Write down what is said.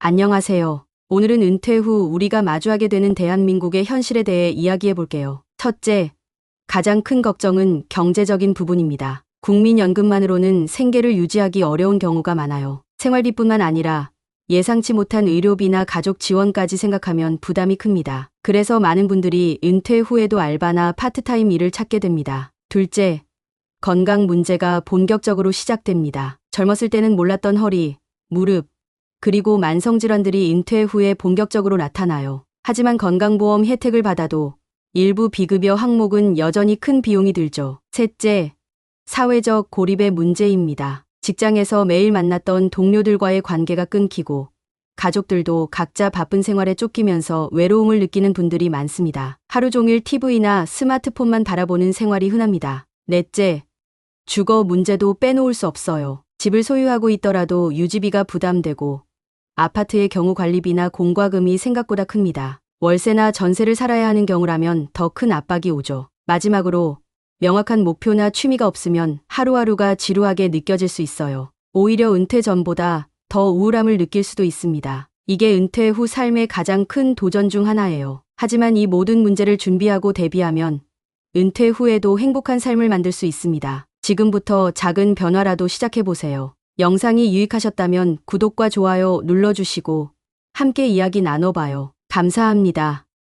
안녕하세요. 오늘은 은퇴 후 우리가 마주하게 되는 대한민국의 현실에 대해 이야기해 볼게요. 첫째, 가장 큰 걱정은 경제적인 부분입니다. 국민연금만으로는 생계를 유지하기 어려운 경우가 많아요. 생활비뿐만 아니라 예상치 못한 의료비나 가족 지원까지 생각하면 부담이 큽니다. 그래서 많은 분들이 은퇴 후에도 알바나 파트타임 일을 찾게 됩니다. 둘째, 건강 문제가 본격적으로 시작됩니다. 젊었을 때는 몰랐던 허리, 무릎, 그리고 만성질환들이 은퇴 후에 본격적으로 나타나요. 하지만 건강보험 혜택을 받아도 일부 비급여 항목은 여전히 큰 비용이 들죠. 셋째, 사회적 고립의 문제입니다. 직장에서 매일 만났던 동료들과의 관계가 끊기고 가족들도 각자 바쁜 생활에 쫓기면서 외로움을 느끼는 분들이 많습니다. 하루 종일 TV나 스마트폰만 바라보는 생활이 흔합니다. 넷째, 주거 문제도 빼놓을 수 없어요. 집을 소유하고 있더라도 유지비가 부담되고 아파트의 경우 관리비나 공과금이 생각보다 큽니다. 월세나 전세를 살아야 하는 경우라면 더 큰 압박이 오죠. 마지막으로 명확한 목표나 취미가 없으면 하루하루가 지루하게 느껴질 수 있어요. 오히려 은퇴 전보다 더 우울함을 느낄 수도 있습니다. 이게 은퇴 후 삶의 가장 큰 도전 중 하나예요. 하지만 이 모든 문제를 준비하고 대비하면 은퇴 후에도 행복한 삶을 만들 수 있습니다. 지금부터 작은 변화라도 시작해보세요. 영상이 유익하셨다면 구독과 좋아요 눌러주시고 함께 이야기 나눠봐요. 감사합니다.